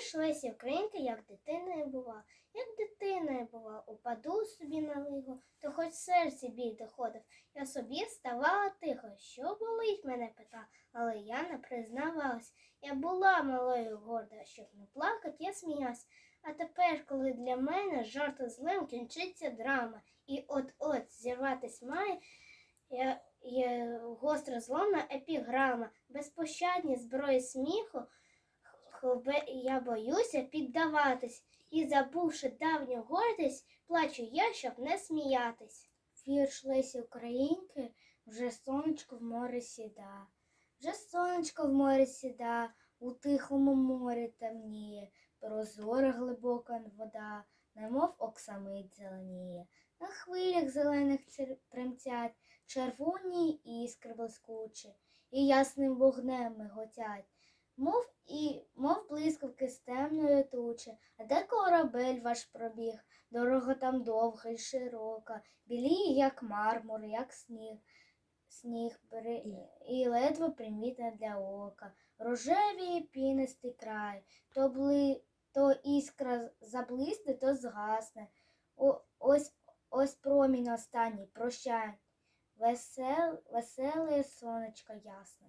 ж Лесі Українка, як дитиною була, як дитиною була, упаду собі на лихо, то хоч в серці біль доходив. Я собі ставала тихо, що болить мене пита, але я не признавалась. Я була малою горда, щоб не плакать, я сміялась. А тепер, коли для мене жарто злим кінчиться драма, і от-от зірватись має, я, я гостро зломна епіграма, безпощадні зброї сміху, я боюся піддаватись, і, забувши давню гордість, плачу я, щоб не сміятись. Вірш Лесі Українки вже сонечко в море сіда, вже сонечко в море сіда, у тихому морі темніє, прозора глибока вода, немов оксамит зеленіє. На хвилях зелених тремтять червоні іскри блискучі, і ясним вогнем миготять, мов і мов блискавки з темної тучі, а де корабель ваш пробіг, дорога там довга й широка, біліє, як мармур, як сніг, сніг бери, і ледве примітна для ока. Рожеві пінистий край, то, бли, то іскра заблисне, то згасне. О, ось, ось промінь останній, прощай. Весел, веселе сонечко ясне.